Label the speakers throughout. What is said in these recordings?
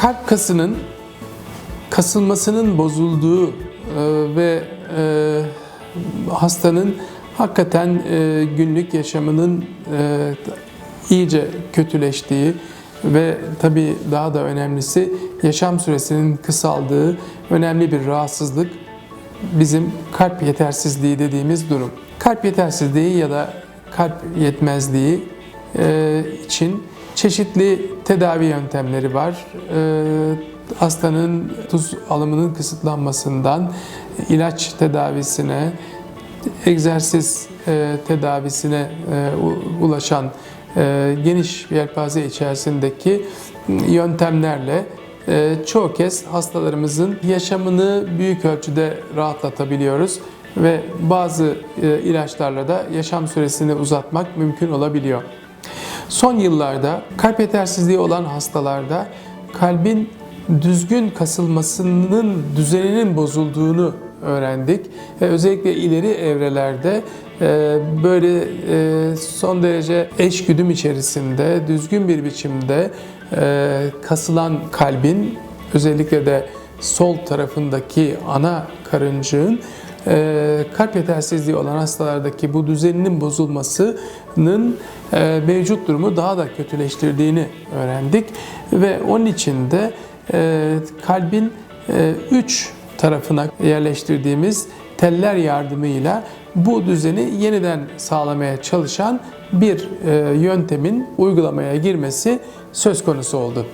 Speaker 1: kalp kasının kasılmasının bozulduğu e, ve e, hastanın hakikaten e, günlük yaşamının iyice kötüleştiği ve tabii daha da önemlisi yaşam süresinin kısaldığı önemli bir rahatsızlık bizim kalp yetersizliği dediğimiz durum. Kalp yetersizliği ya da kalp yetmezliği için çeşitli tedavi yöntemleri var. E, hastanın tuz alımının kısıtlanmasından ilaç tedavisine, egzersiz e, tedavisine e, ulaşan e, geniş bir yelpaze içerisindeki yöntemlerle çoğu kez hastalarımızın yaşamını büyük ölçüde rahatlatabiliyoruz ve bazı ilaçlarla da yaşam süresini uzatmak mümkün olabiliyor. Son yıllarda kalp yetersizliği olan hastalarda kalbin düzgün kasılmasının düzeninin bozulduğunu öğrendik. Ve özellikle ileri evrelerde e, böyle e, son derece eşgüdüm içerisinde düzgün bir biçimde e, kasılan kalbin özellikle de sol tarafındaki ana karıncığın kalp yetersizliği olan hastalardaki bu düzeninin bozulmasının e, mevcut durumu daha da kötüleştirdiğini öğrendik ve onun için de e, kalbin 3 tarafına yerleştirdiğimiz teller yardımıyla bu düzeni yeniden sağlamaya çalışan bir e, yöntemin uygulamaya girmesi söz konusu oldu.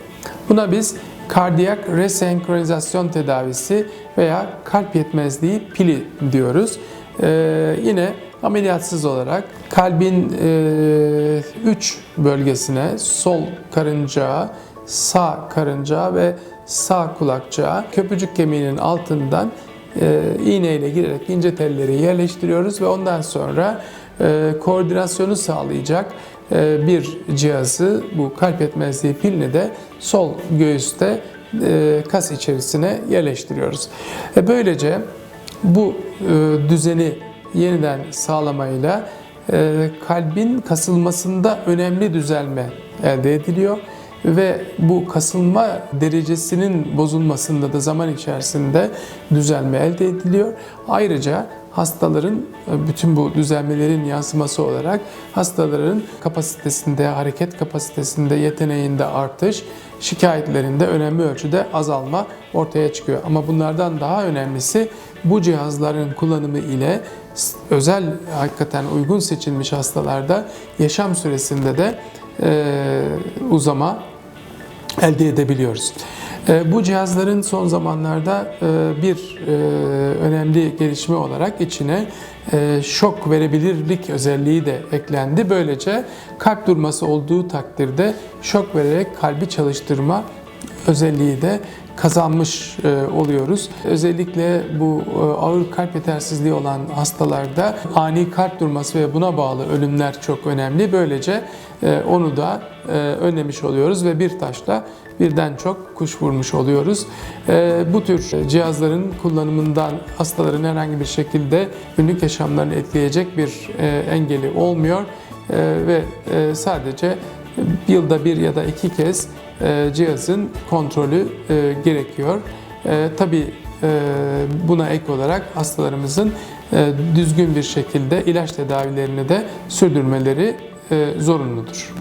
Speaker 1: Buna biz kardiyak resenkronizasyon tedavisi veya kalp yetmezliği pili diyoruz. E, yine ameliyatsız olarak kalbin 3 bölgesine sol karıncağa, sağ karıncağa ve sağ kulakçığa köprücük kemiğinin altından e, iğneyle girerek ince telleri yerleştiriyoruz ve ondan sonra e, koordinasyonu sağlayacak e, bir cihazı bu kalp yetmezliği pilini de sol göğüste e, kas içerisine yerleştiriyoruz. E, böylece bu e, düzeni yeniden sağlamayla kalbin kasılmasında önemli düzelme elde ediliyor ve bu kasılma derecesinin bozulmasında da zaman içerisinde düzelme elde ediliyor. Ayrıca hastaların bütün bu düzelmelerin yansıması olarak hastaların kapasitesinde, hareket kapasitesinde, yeteneğinde artış, şikayetlerinde önemli ölçüde azalma ortaya çıkıyor. Ama bunlardan daha önemlisi bu cihazların kullanımı ile özel hakikaten uygun seçilmiş hastalarda yaşam süresinde de e, uzama elde edebiliyoruz. E, Bu cihazların son zamanlarda e, bir e, önemli gelişme olarak içine e, şok verebilirlik özelliği de eklendi. Böylece kalp durması olduğu takdirde şok vererek kalbi çalıştırma özelliği de kazanmış e, oluyoruz. Özellikle bu e, ağır kalp yetersizliği olan hastalarda ani kalp durması ve buna bağlı ölümler çok önemli. Böylece e, onu da önlemiş oluyoruz ve bir taşla birden çok kuş vurmuş oluyoruz. Bu tür cihazların kullanımından hastaların herhangi bir şekilde günlük yaşamlarını etkileyecek bir engeli olmuyor ve sadece yılda bir ya da iki kez cihazın kontrolü e, gerekiyor. E, Tabii e, buna ek olarak hastalarımızın e, düzgün bir şekilde ilaç tedavilerini de sürdürmeleri e, zorunludur.